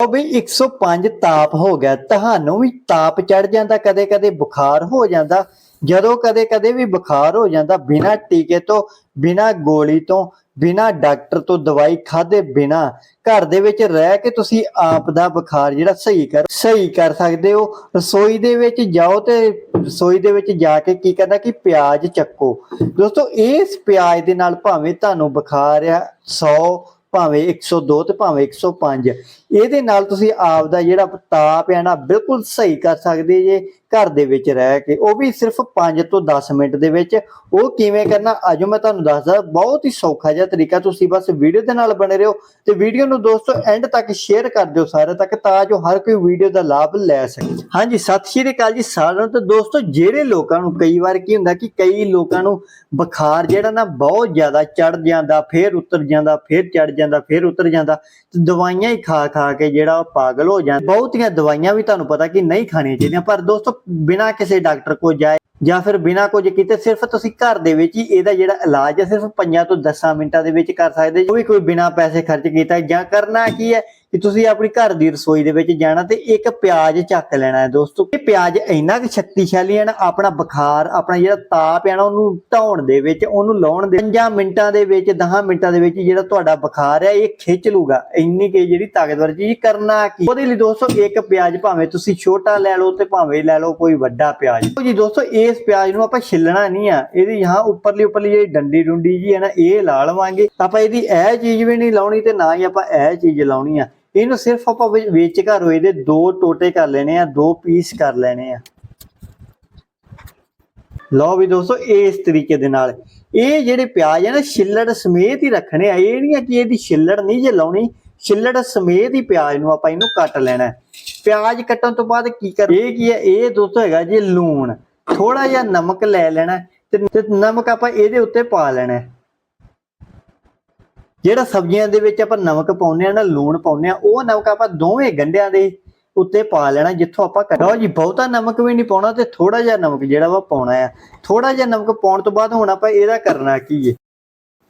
ਉਹ ਵੀ 105 ਤਾਪ ਹੋ ਗਿਆ। ਤੁਹਾਨੂੰ ਵੀ ਤਾਪ ਚੜ ਜਾਂਦਾ ਕਦੇ ਕਦੇ ਬੁਖਾਰ ਹੋ ਜਾਂਦਾ। ਜਦੋਂ ਕਦੇ ਕਦੇ ਵੀ ਬੁਖਾਰ ਹੋ ਜਾਂਦਾ, ਬਿਨਾਂ ਟੀਕੇ ਤੋਂ, ਬਿਨਾਂ ਗੋਲੀ ਤੋਂ, ਬਿਨਾਂ ਡਾਕਟਰ ਤੋਂ ਦਵਾਈ ਖਾਦੇ ਬਿਨਾਂ, ਘਰ ਦੇ ਵਿੱਚ ਰਹਿ ਕੇ ਤੁਸੀਂ ਆਪ ਦਾ ਬੁਖਾਰ ਜਿਹੜਾ ਸਹੀ ਕਰ ਸਹੀ ਕਰ ਸਕਦੇ ਹੋ। ਰਸੋਈ ਦੇ ਵਿੱਚ ਜਾਓ ਤੇ ਰਸੋਈ ਦੇ ਵਿੱਚ ਜਾ ਕੇ ਕੀ ਕਰਨਾ, ਕਿ ਪਿਆਜ਼ ਚੱਕੋ। ਦੋਸਤੋ, ਇਸ ਪਿਆਜ਼ ਦੇ ਨਾਲ ਭਾਵੇਂ ਤੁਹਾਨੂੰ ਬੁਖਾਰ ਆ 100 ਭਾਵੇਂ 102 ਤੇ ਭਾਵੇਂ 105 ਇਹਦੇ ਨਾਲ ਤੁਸੀਂ ਆਪ ਦਾ ਜਿਹੜਾ ਤਾਪ ਹੈ ਨਾ ਬਿਲਕੁਲ ਸਹੀ ਕਰ ਸਕਦੇ ਜੇ ਘਰ ਦੇ ਵਿੱਚ ਰਹਿ ਕੇ। ਉਹ ਵੀ ਸਿਰਫ 5 ਤੋਂ 10 ਮਿੰਟ ਦੇ ਵਿੱਚ। ਉਹ ਕਿਵੇਂ ਕਰਨਾ ਅੱਜ ਮੈਂ ਤੁਹਾਨੂੰ ਦੱਸਦਾ। ਬਹੁਤ ਹੀ ਸੌਖਾ ਜਿਹਾ ਤਰੀਕਾ। ਤੁਸੀਂ ਬਸ ਵੀਡੀਓ ਦੇ ਨਾਲ ਬਣੇ ਰਹੋ ਤੇ ਵੀਡੀਓ ਨੂੰ ਦੋਸਤੋ ਐਂਡ ਤੱਕ ਸ਼ੇਅਰ ਕਰ ਦਿਓ ਸਾਰੇ ਤੱਕ ਤਾਂ ਜੋ ਹਰ ਕੋਈ ਵੀਡੀਓ ਦਾ ਲਾਭ ਲੈ ਸਕੇ। ਹਾਂਜੀ, ਸਤਿ ਸ਼੍ਰੀ ਅਕਾਲ ਜੀ ਸਾਰਿਆਂ ਨੂੰ। ਤੇ ਦੋਸਤੋ ਜਿਹੜੇ ਲੋਕਾਂ ਨੂੰ ਕਈ ਵਾਰ ਕੀ ਹੁੰਦਾ ਕਿ ਕਈ ਲੋਕਾਂ ਨੂੰ ਬੁਖਾਰ ਜਿਹੜਾ ਨਾ ਬਹੁਤ ਜ਼ਿਆਦਾ ਚੜ ਜਾਂਦਾ, ਫੇਰ ਉਤਰ ਜਾਂਦਾ, ਫੇਰ ਚੜ ਜਾਂਦਾ, ਫੇਰ ਉਤਰ ਜਾਂਦਾ ਤੇ ਦਵਾਈਆਂ ਹੀ ਖਾ ਖਾ ਕੇ ਜਿਹੜਾ ਉਹ ਪਾਗਲ ਹੋ ਜਾਂਦਾ। ਬਹੁਤੀਆਂ ਦਵਾਈਆਂ ਵੀ ਤੁਹਾਨੂੰ ਪਤਾ ਕਿ ਨਹੀਂ ਖਾਣੀਆਂ ਚਾਹੀਦੀਆਂ, ਪਰ ਦੋਸਤੋ, ਬਿਨਾਂ ਕਿਸੇ ਡਾਕਟਰ ਕੋਲ ਜਾਏ ਜਾਂ ਫਿਰ ਬਿਨਾਂ ਕੁਝ ਕੀਤੇ, ਸਿਰਫ ਤੁਸੀਂ ਘਰ ਦੇ ਵਿੱਚ ਹੀ ਇਹਦਾ ਜਿਹੜਾ ਇਲਾਜ ਹੈ, ਸਿਰਫ 5 ਤੋਂ 10 ਮਿੰਟਾਂ ਦੇ ਵਿੱਚ ਕਰ ਸਕਦੇ ਜੋ ਵੀ ਕੋਈ ਬਿਨਾਂ ਪੈਸੇ ਖਰਚ ਕੀਤਾ ਜਾਂ ਕਰਨਾ ਕੀ ਹੈ ਕਿ ਤੁਸੀਂ ਆਪਣੀ ਘਰ ਦੀ ਰਸੋਈ ਦੇ ਵਿੱਚ ਜਾਣਾ ਤੇ ਇੱਕ ਪਿਆਜ਼ ਚੱਕ ਲੈਣਾ ਹੈ ਦੋਸਤੋ। ਇਹ ਪਿਆਜ਼ ਇੰਨਾ ਕਿ ਸ਼ਕਤੀਸ਼ਾਲੀ ਹੈ ਨਾ, ਆਪਣਾ ਬੁਖਾਰ, ਆਪਣਾ ਜਿਹੜਾ ਤਾਪ ਹੈ ਨਾ, ਉਹਨੂੰ ਢਾਉਣ ਦੇ ਵਿੱਚ, ਉਹਨੂੰ ਲਾਉਣ ਦੇ 5 ਮਿੰਟਾਂ ਦੇ ਵਿੱਚ 10 ਮਿੰਟਾਂ ਦੇ ਵਿੱਚ ਜਿਹੜਾ ਤੁਹਾਡਾ ਬੁਖਾਰ ਹੈ, ਇਹ ਖਿੱਚ ਲੂਗਾ ਇੰਨੀ ਕਿ ਜਿਹੜੀ ਤਾਕਤਵਰ ਚੀਜ਼ ਕਰਨਾ ਕੀ? ਉਹਦੇ ਲਈ ਦੋਸਤੋ, ਇੱਕ ਪਿਆਜ਼ ਭਾਵੇਂ ਤੁਸੀਂ ਛੋਟਾ ਲੈ ਲਓ ਤੇ ਭਾਵੇਂ ਲੈ ਲਓ ਕੋਈ ਵੱਡਾ ਪਿਆਜ਼। ਜੀ ਦੋਸਤੋ, ਇਸ ਪਿਆਜ਼ ਨੂੰ ਆਪਾਂ ਛਿੱਲਣਾ ਨਹੀਂ ਆ। ਇਹਦੀ ਯਹਾਂ ਉੱਪਰਲੀ ਉੱਪਰਲੀ ਜਿਹੜੀ ਡੰਡੀ ਡੁੰਡੀ ਜੀ ਹੈ ਨਾ, ਇਹ ਲਾ ਲਵਾਂਗੇ। ਆਪਾਂ ਇਹਦੀ ਇਹ ਚੀਜ਼ ਵੀ ਨਹੀਂ ਲਾਉਣੀ ਤੇ ਨਾ ਹੀ ਆਪਾਂ ਇਹ ਚੀਜ਼ ਲਾਉਣੀ ਆ। ਇਹਨੂੰ ਸਿਰਫ ਆਪਾਂ ਵਿੱਚ- ਵਿੱਚ ਘਰ ਹੋਏ ਦੇ ਦੋ ਟੋਟੇ ਕਰ ਲੈਣੇ ਆ, ਦੋ ਪੀਸ ਕਰ ਲੈਣੇ ਆ। ਲਓ ਵੀ ਦੋਸਤੋ, ਇਸ ਤਰੀਕੇ ਦੇ ਨਾਲ। ਇਹ ਜਿਹੜੇ ਪਿਆਜ਼ ਆ ਨਾ, ਛਿੱਲੜ ਸਮੇਤ ਹੀ ਰੱਖਣੇ ਆ। ਇਹ ਨਹੀਂ ਆ ਕਿ ਇਹਦੀ ਛਿੱਲੜ ਨਹੀਂ ਜੇ ਲਾਉਣੀ, ਛਿੱਲੜ ਸਮੇਤ ਹੀ ਪਿਆਜ਼ ਨੂੰ ਆਪਾਂ ਇਹਨੂੰ ਕੱਟ ਲੈਣਾ। ਪਿਆਜ਼ ਕੱਟਣ ਤੋਂ ਬਾਅਦ ਕੀ ਕਰ ਇਹ ਕੀ ਹੈ ਇਹ ਦੋਸਤੋ ਹੈਗਾ ਜੀ ਲੂਣ। ਥੋੜਾ ਜਿਹਾ ਨਮਕ ਲੈ ਲੈਣਾ ਤੇ ਨਮਕ ਆਪਾਂ ਇਹਦੇ ਉੱਤੇ ਪਾ ਲੈਣਾ। ਜਿਹੜਾ ਸਬਜ਼ੀਆਂ ਦੇ ਵਿੱਚ ਆਪਾਂ ਨਮਕ ਪਾਉਂਦੇ ਆ ਨਾ, ਲੂਣ ਪਾਉਂਦੇ ਆ ਉਹ ਨਮਕ ਆਪਾਂ ਦੋਵੇਂ ਗੰਢਿਆਂ ਦੇ ਉੱਤੇ ਪਾ ਲੈਣਾ, ਜਿੱਥੋਂ ਆਪਾਂ ਕਰੋ ਜੀ, ਬਹੁਤਾ ਨਮਕ ਵੀ ਨਹੀਂ ਪਾਉਣਾ ਤੇ ਥੋੜਾ ਜਿਹਾ ਨਮਕ ਜਿਹੜਾ ਵਾ ਪਾਉਣਾ ਆ। ਥੋੜਾ ਜਿਹਾ ਨਮਕ ਪਾਉਣ ਤੋਂ ਬਾਅਦ ਹੁਣ ਆਪਾਂ ਇਹਦਾ ਕਰਨਾ ਕੀ ਹੈ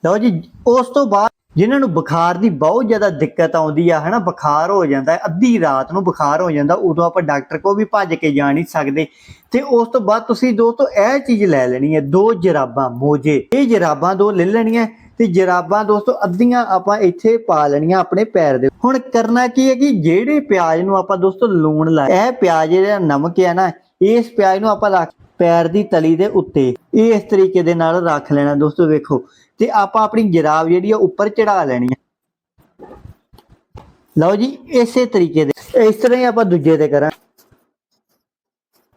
ਲਓ ਜੀ, ਉਸ ਤੋਂ ਬਾਅਦ ਜਿਨ੍ਹਾਂ ਨੂੰ ਬੁਖਾਰ ਦੀ ਬਹੁਤ ਜ਼ਿਆਦਾ ਦਿੱਕਤ ਆਉਂਦੀ ਆ, ਹਨਾ, ਬੁਖਾਰ ਹੋ ਜਾਂਦਾ ਹੈ ਅੱਧੀ ਰਾਤ ਨੂੰ ਬੁਖਾਰ ਹੋ ਜਾਂਦਾ, ਉਦੋਂ ਆਪਾਂ ਡਾਕਟਰ ਕੋਲ ਵੀ ਭੱਜ ਕੇ ਜਾ ਨਹੀਂ ਸਕਦੇ। ਤੇ ਉਸ ਤੋਂ ਬਾਅਦ ਤੁਸੀਂ ਦੋ ਤੋਂ ਇਹ ਚੀਜ਼ ਲੈ ਲੈਣੀ ਹੈ ਦੋ ਜਰਾਬਾਂ, ਮੋਜੇ। ਇਹ ਜਰਾਬਾਂ ਦੋ ਲੈ ਲੈਣੀਆਂ ਤੇ ਜਰਾਬਾਂ ਦੋਸਤੋ, ਅੱਧੀਆਂ ਆਪਾਂ ਇੱਥੇ ਪਾ ਲੈਣੀਆਂ ਆਪਣੇ ਪੈਰ ਦੇ। ਹੁਣ ਕਰਨਾ ਕੀ ਹੈ ਕਿ ਜਿਹੜੇ ਪਿਆਜ਼ ਨੂੰ ਆਪਾਂ ਦੋਸਤੋ ਲੂਣ ਲਾਇਆ ਇਹ ਪਿਆਜ਼ ਜਿਹੜਾ ਨਮਕ ਹੈ ਨਾ, ਇਸ ਪਿਆਜ਼ ਨੂੰ ਆਪਾਂ ਰੱਖ ਪੈਰ ਦੀ ਤਲੀ ਦੇ ਉੱਤੇ। ਇਸ ਤਰੀਕੇ ਦੇ ਨਾਲ ਰੱਖ ਲੈਣਾ ਦੋਸਤੋ ਵੇਖੋ। ਤੇ ਆਪਾਂ ਆਪਣੀ ਜਰਾਬ ਜਿਹੜੀ ਆ ਉੱਪਰ ਚੜਾ ਲੈਣੀ ਹੈ ਲਓ ਜੀ, ਇਸੇ ਤਰੀਕੇ ਦੇ। ਇਸ ਤਰ੍ਹਾਂ ਹੀ ਆਪਾਂ ਦੂਜੇ ਤੇ ਕਰਾਂ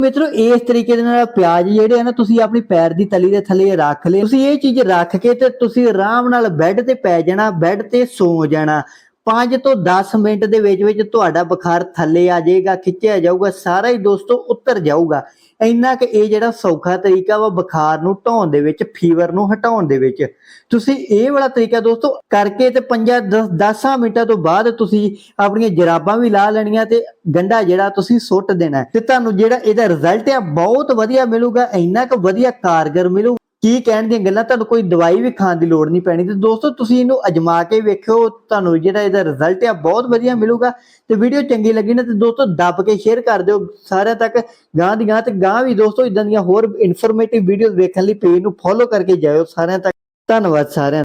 ਮਿੱਤਰੋ, ਇਸ ਤਰੀਕੇ ਦੇ ਨਾਲ ਪਿਆਜ਼ ਜਿਹੜੇ ਆ ਨਾ, ਤੁਸੀਂ ਆਪਣੀ ਪੈਰ ਦੀ ਤਲੀ ਦੇ ਥੱਲੇ ਰੱਖ ਲਏ। ਤੁਸੀਂ ਇਹ ਚੀਜ਼ ਰੱਖ ਕੇ ਤੇ ਤੁਸੀਂ ਆਰਾਮ ਨਾਲ ਬੈੱਡ ਤੇ ਪੈ ਜਾਣਾ, ਬੈੱਡ ਤੇ ਸੌ ਜਾਣਾ। 5 ਤੋਂ 10 ਮਿੰਟ ਦੇ ਵਿੱਚ ਵਿੱਚ ਤੁਹਾਡਾ ਬੁਖਾਰ ਥੱਲੇ ਆ ਜਾਏਗਾ, ਖਿੱਚਿਆ ਜਾਊਗਾ, ਸਾਰਾ ਹੀ ਦੋਸਤੋ ਉਤਰ ਜਾਊਗਾ। ਇੰਨਾ ਕਿ ਇਹ ਜਿਹੜਾ ਸੌਖਾ ਤਰੀਕਾ ਵਾ ਬੁਖਾਰ ਨੂੰ ਢਾਉਣ ਦੇ ਵਿੱਚ ਫੀਵਰ ਨੂੰ ਹਟਾਉਣ ਦੇ ਵਿੱਚ। ਤੁਸੀਂ ਇਹ ਵਾਲਾ ਤਰੀਕਾ ਦੋਸਤੋ ਕਰਕੇ ਤੇ 5 10 ਮਿੰਟਾਂ ਤੋਂ ਬਾਅਦ ਤੁਸੀਂ ਆਪਣੀਆਂ ਜਰਾਬਾਂ ਵੀ ਲਾ ਲੈਣੀਆਂ ਤੇ ਗੰਡਾ ਜਿਹੜਾ ਤੁਸੀਂ ਸੁੱਟ ਦੇਣਾ। ਤੇ ਤੁਹਾਨੂੰ ਜਿਹੜਾ ਇਹਦਾ ਰਿਜ਼ਲਟ ਆ, ਬਹੁਤ ਵਧੀਆ ਮਿਲੂਗਾ, ਇੰਨਾ ਕੁ ਵਧੀਆ ਕਾਰਗਰ ਮਿਲੂ ਕੀ ਕਹਿਣ ਦੀਆਂ ਗੱਲਾਂ? ਤੁਹਾਨੂੰ ਕੋਈ ਦਵਾਈ ਵੀ ਖਾਣ ਦੀ ਲੋੜ ਨਹੀਂ ਪੈਣੀ। ਤੇ ਦੋਸਤੋ, ਤੁਸੀਂ ਇਹਨੂੰ ਅਜਮਾ ਕੇ ਵੇਖਿਓ। ਤੁਹਾਨੂੰ ਜਿਹੜਾ ਇਹਦਾ ਰਿਜ਼ਲਟ ਆ, ਬਹੁਤ ਵਧੀਆ ਮਿਲੂਗਾ। ਤੇ ਵੀਡੀਓ ਚੰਗੀ ਲੱਗੀ ਨਾ, ਤੇ ਦੋਸਤੋ, ਦੱਬ ਕੇ ਸ਼ੇਅਰ ਕਰ ਦਿਓ। ਸਾਰਿਆਂ ਤੱਕ ਗਾਂ ਦੀ ਗਾਂ ਤੇ ਗਾਂ ਵੀ ਦੋਸਤੋ ਇਦਾਂ ਦੀਆਂ ਹੋਰ ਇਨਫੋਰਮੇਟਿਵ ਵੀਡੀਓਜ਼ ਵੇਖਣ ਲਈ ਪੇਜ ਨੂੰ ਫੋਲੋ ਕਰਕੇ ਜਾਇਓ। ਸਾਰਿਆਂ ਤੱਕ ਧੰਨਵਾਦ ਸਾਰਿਆਂ